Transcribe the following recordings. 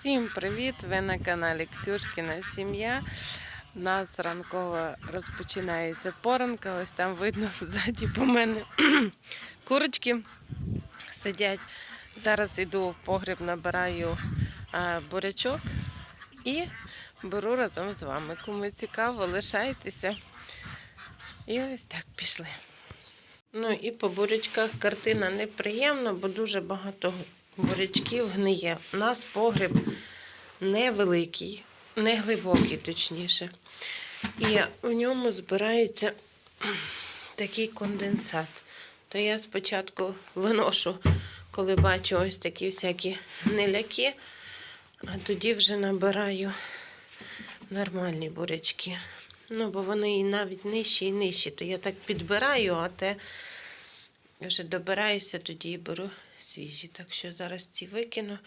Всім привіт! Ви на каналі Ксюшкіна Сім'я. У нас ранково розпочинається поранка. Ось там видно ззаді по мене курочки сидять. Зараз йду в погріб, набираю бурячок і беру разом з вами. Кому цікаво, лишайтеся. І ось так пішли. Ну і по бурячках картина неприємна, бо дуже багато бурячків гниє. У нас погріб невеликий, не глибокий, точніше. І в ньому збирається такий конденсат. То я спочатку виношу, коли бачу ось такі всякі гниляки, а тоді вже набираю нормальні бурячки. Ну, бо вони і навіть нижчі і нижчі. То я так підбираю, а те вже добираюся, тоді і беру свіжі. Так що зараз ці викину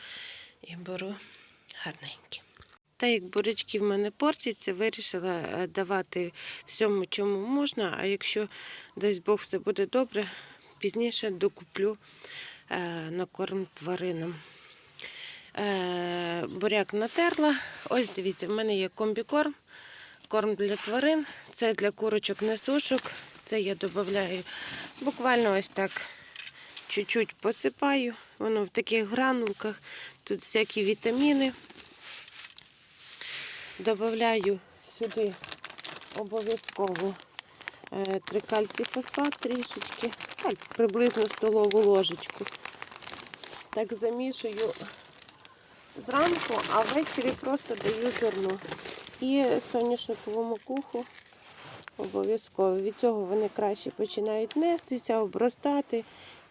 і беру гарненькі. Та як бурячки в мене портяться, вирішила е, давати всьому, чому можна. А якщо десь Бог все буде добре, пізніше докуплю е, на корм тваринам. Е, буряк натерла. Ось дивіться, в мене є комбікорм, корм для тварин. Це для курочок несушок. Це я додаю буквально ось так чуть-чуть посипаю. Воно в таких гранулках. Тут всякі вітаміни. Добавляю сюди обов'язково е, трикальцій фосфат трішечки, так, приблизно столову ложечку. Так замішую зранку, а ввечері просто даю зерно. І соняшникову макуху обов'язково. Від цього вони краще починають нестися, обростати.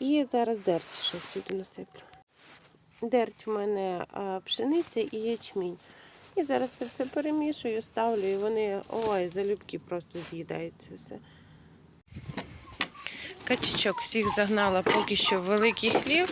І зараз дерть ще сюди насиплю. Дерть в мене пшениця і ячмінь. І зараз це все перемішую, ставлю, і вони ой, залюбки просто з'їдаються все. Качечок всіх загнала поки що в великий хлів.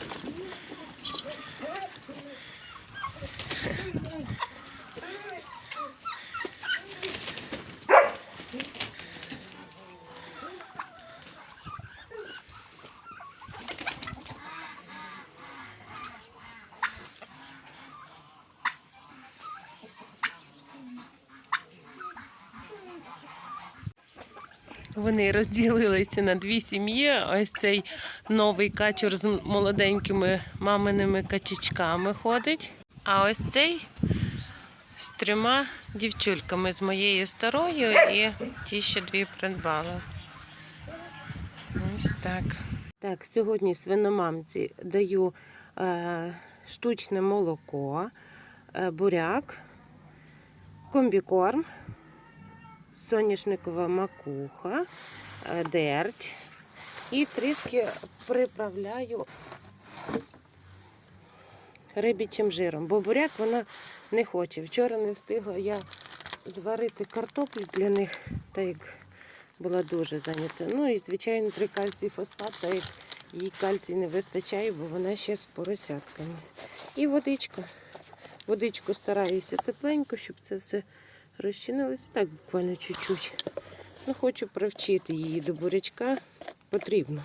Вони розділилися на дві сім'ї. Ось цей новий качур з молоденькими маминими качечками ходить. А ось цей з трьома дівчульками з моєю старою і ті, що дві придбала. Ось так. Так, сьогодні свиномамці даю е, штучне молоко, е, буряк, комбікорм соняшникова макуха, е, дерть. І трішки приправляю рибічим жиром, бо буряк вона не хоче. Вчора не встигла я зварити картоплю для них, так як була дуже зайнята. Ну і, звичайно, три кальцій фосфат, так як їй кальцій не вистачає, бо вона ще з поросятками. І водичка. Водичку стараюся тепленько, щоб це все розчинилося. Так буквально чуть-чуть. Ну, хочу привчити її до бурячка. Потрібно.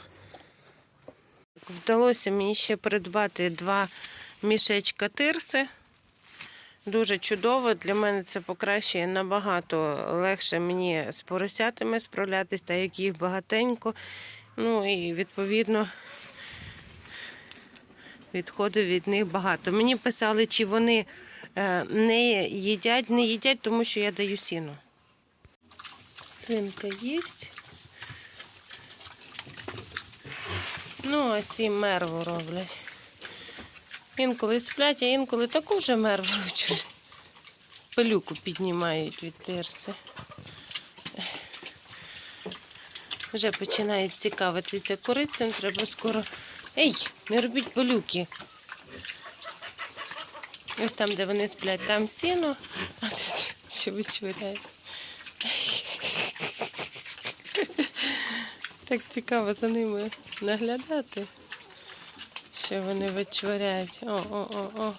Вдалося мені ще придбати два мішечка тирси. Дуже чудово. Для мене це покращує набагато легше мені з поросятами справлятися, так як їх багатенько. Ну і відповідно відходу від них багато. Мені писали, чи вони не їдять, не їдять, тому що я даю сіно. Свинка їсть. Ну, а ці мерву роблять. Інколи сплять, а інколи таку вже мерву вчуть. Пилюку піднімають від тирси. Вже починають цікавитися корицем, треба скоро. Ей, не робіть пилюки. Ось там, де вони сплять, там сіно, а тут ще вичуряє. Так цікаво за ними наглядати, що вони вичворяють. О, о, о, о.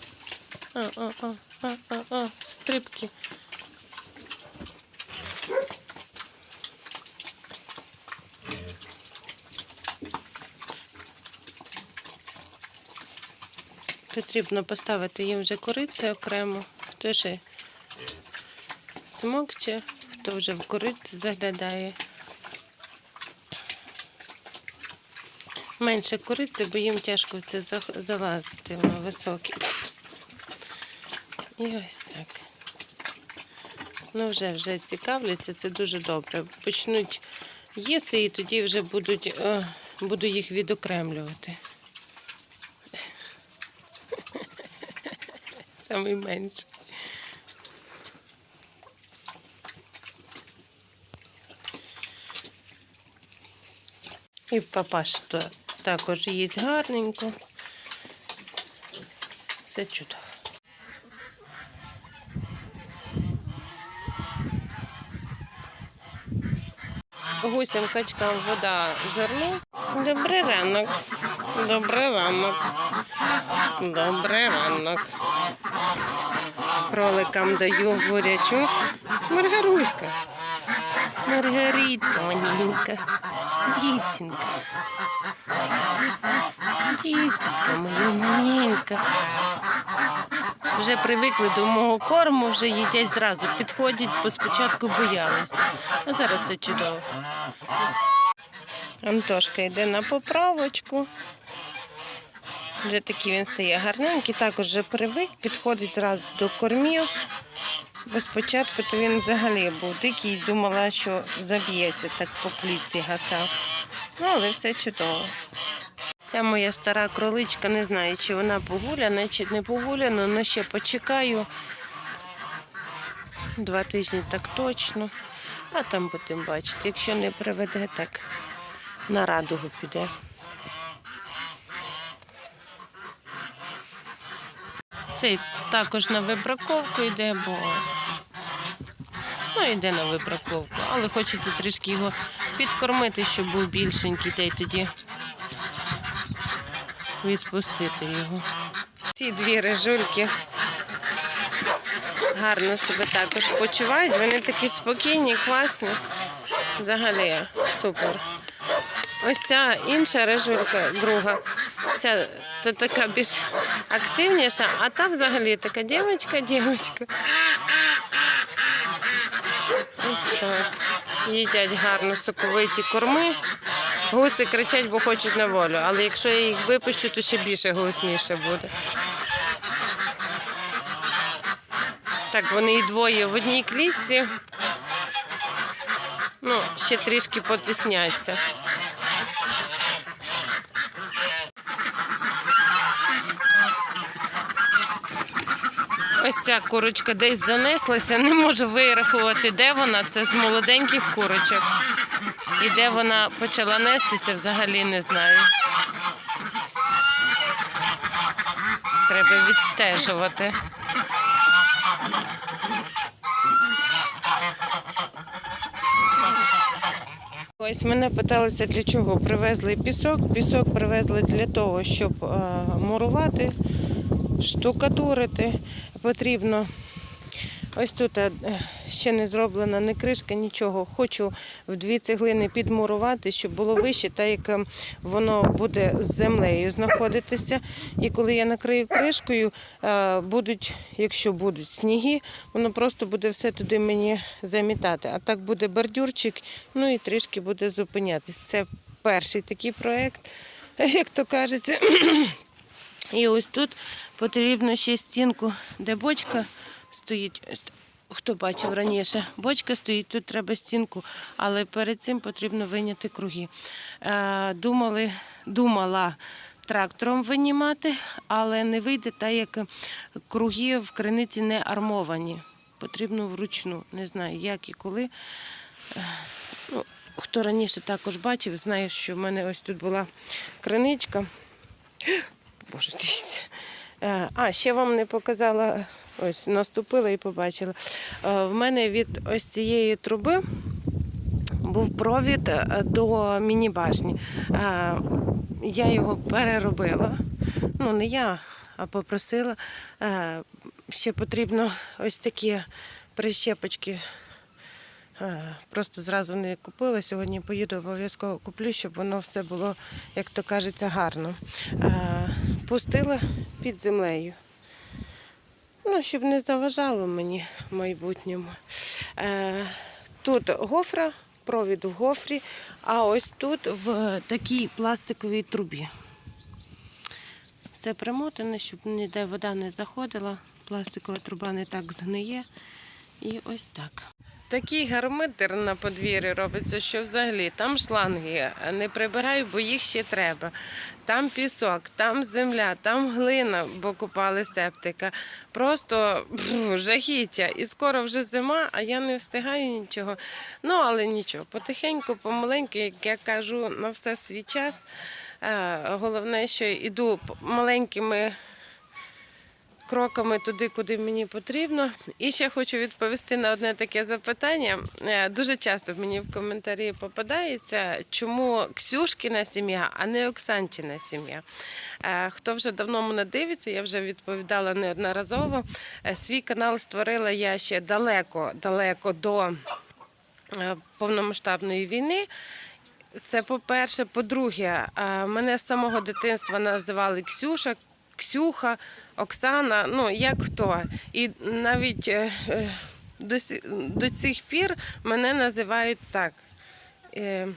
О, о, о, о, о, о, стрибки. Потрібно поставити їм вже кориці окремо. Хто ще смокче, хто вже в кориці заглядає. Менше кориці, бо їм тяжко в це залазити, воно високе. І ось так. Ну, вже вже цікавляться, це дуже добре. Почнуть їсти і тоді вже будуть, е, буду їх відокремлювати. Самий менший. І папаш також їсть гарненько. Все чудово. Гусям качкам вода зерно. Добрий ранок. Добрий ранок. Добрий ранок. Кроликам даю бурячок. Маргаруська. Маргаритка маленька. Дівчинка. Дівчинка моя маленька. Вже привикли до мого корму, вже їдять зразу. Підходять, бо спочатку боялися. А зараз все чудово. Антошка йде на поправочку. Вже такий він стає гарненький, також вже привик, підходить зразу до кормів. Бо спочатку то він взагалі був дикий думала, що заб'ється, так по клітці гасав. Ну, але все чудово. Ця моя стара кроличка, не знаю, чи вона погуляна, чи не погуляна, але ще почекаю. Два тижні так точно. А там будемо бачити. Якщо не приведе, так на радугу піде. Цей також на вибраковку йде, бо ну, йде на вибраковку, але хочеться трішки його підкормити, щоб був більшенький, та й тоді відпустити його. Ці дві режульки гарно себе також почувають. Вони такі спокійні, класні. Взагалі супер. Ось ця інша режулька, друга. Ця така більш активніша, а та взагалі така дівчинка, дівчинка. Ось так. Їдять гарно соковиті корми. Гуси кричать, бо хочуть на волю. Але якщо я їх випущу, то ще більше голосніше буде. Так, вони і двоє в одній клітці. Ну, ще трішки потисняться. Ось ця курочка десь занеслася, не можу вирахувати, де вона. Це з молоденьких курочок. І де вона почала нестися, взагалі не знаю. Треба відстежувати. Ось мене питалися, для чого привезли пісок. Пісок привезли для того, щоб е, мурувати, штукатурити. Потрібно ось тут е, ще не зроблена ні кришка, нічого. Хочу в дві цеглини підмурувати, щоб було вище, так як е, воно буде з землею знаходитися. І коли я накрию кришкою, е, будуть, якщо будуть сніги, воно просто буде все туди мені замітати. А так буде бордюрчик, ну і трішки буде зупинятись. Це перший такий проєкт, як то кажеться. І ось тут потрібно ще стінку, де бочка стоїть. Хто бачив раніше, бочка стоїть, тут треба стінку, але перед цим потрібно виняти круги. Е, Думали, думала трактором винімати, але не вийде, так як круги в криниці не армовані. Потрібно вручну. Не знаю, як і коли. Е, Ну, хто раніше також бачив, знає, що в мене ось тут була криничка. Боже, дивіться. Е, А, ще вам не показала, ось наступила і побачила. Е, В мене від ось цієї труби був провід е, до міні-башні. Я його переробила. Ну, не я, а попросила. Ще потрібно ось такі прищепочки. Е, Просто зразу не купила. Сьогодні поїду, обов'язково куплю, щоб воно все було, як то кажеться, гарно. Е, пустила під землею. Ну, щоб не заважало мені в майбутньому. Е, тут гофра, провід в гофрі, а ось тут в такій пластиковій трубі. Все примотане, щоб ніде вода не заходила. Пластикова труба не так згниє. І ось так. Такий гармидер на подвір'ї робиться, що взагалі там шланги не прибираю, бо їх ще треба. Там пісок, там земля, там глина, бо купали септика. Просто пф, жахіття. І скоро вже зима, а я не встигаю нічого. Ну, але нічого, потихеньку, помаленьку, як я кажу, на все свій час. Е, Головне, що йду маленькими кроками туди, куди мені потрібно. І ще хочу відповісти на одне таке запитання. Е, Дуже часто мені в коментарі попадається, чому Ксюшкіна сім'я, а не Оксанчина сім'я. Е, Хто вже давно мене дивиться, я вже відповідала неодноразово. Е, Свій канал створила я ще далеко, далеко до повномасштабної війни. Це по-перше. По-друге, мене з самого дитинства називали Ксюша, Ксюха, Оксана, ну як хто. І навіть е, е, до, до цих пір мене називають так. Е,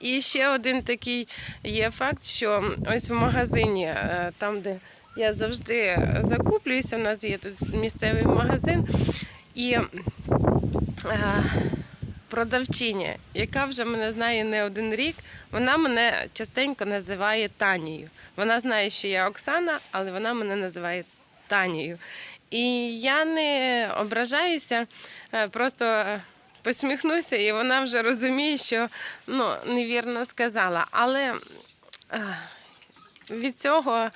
І ще один такий є факт, що ось в магазині, там, де я завжди закуплююся, у нас є тут місцевий магазин. І продавчиня, яка вже мене знає не один рік, вона мене частенько називає Танією. Вона знає, що я Оксана, але вона мене називає Танією. І я не ображаюся, е, просто е, посміхнуся, і вона вже розуміє, що ну, невірно сказала. Але е, від цього,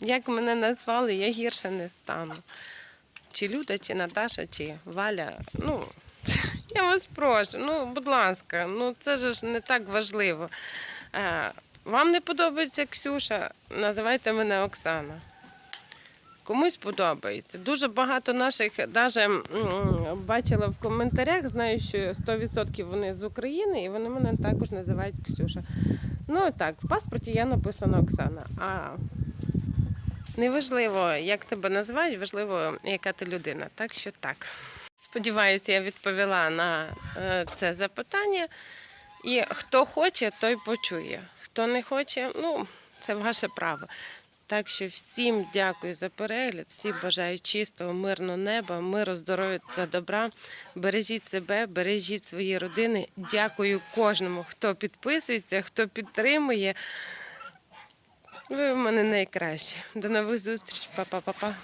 як мене назвали, я гірше не стану чи Люда, чи Наташа, чи Валя. Ну, я вас прошу, ну, будь ласка, ну це ж не так важливо. Е, Вам не подобається Ксюша, називайте мене Оксана. Комусь подобається. Дуже багато наших м, бачила в коментарях, знаю, що 100% вони з України, і вони мене також називають Ксюша. Ну так, в паспорті я написана Оксана. А Неважливо, як тебе називають, важливо, яка ти людина. Так що так. Сподіваюся, я відповіла на е, це запитання. І хто хоче, той почує. Хто не хоче, ну, це ваше право. Так що всім дякую за перегляд, всім бажаю чистого, мирного неба, миру, здоров'я та добра. Бережіть себе, бережіть свої родини. Дякую кожному, хто підписується, хто підтримує. Ви в мене найкращі. До нових зустріч, Па-па-па-па.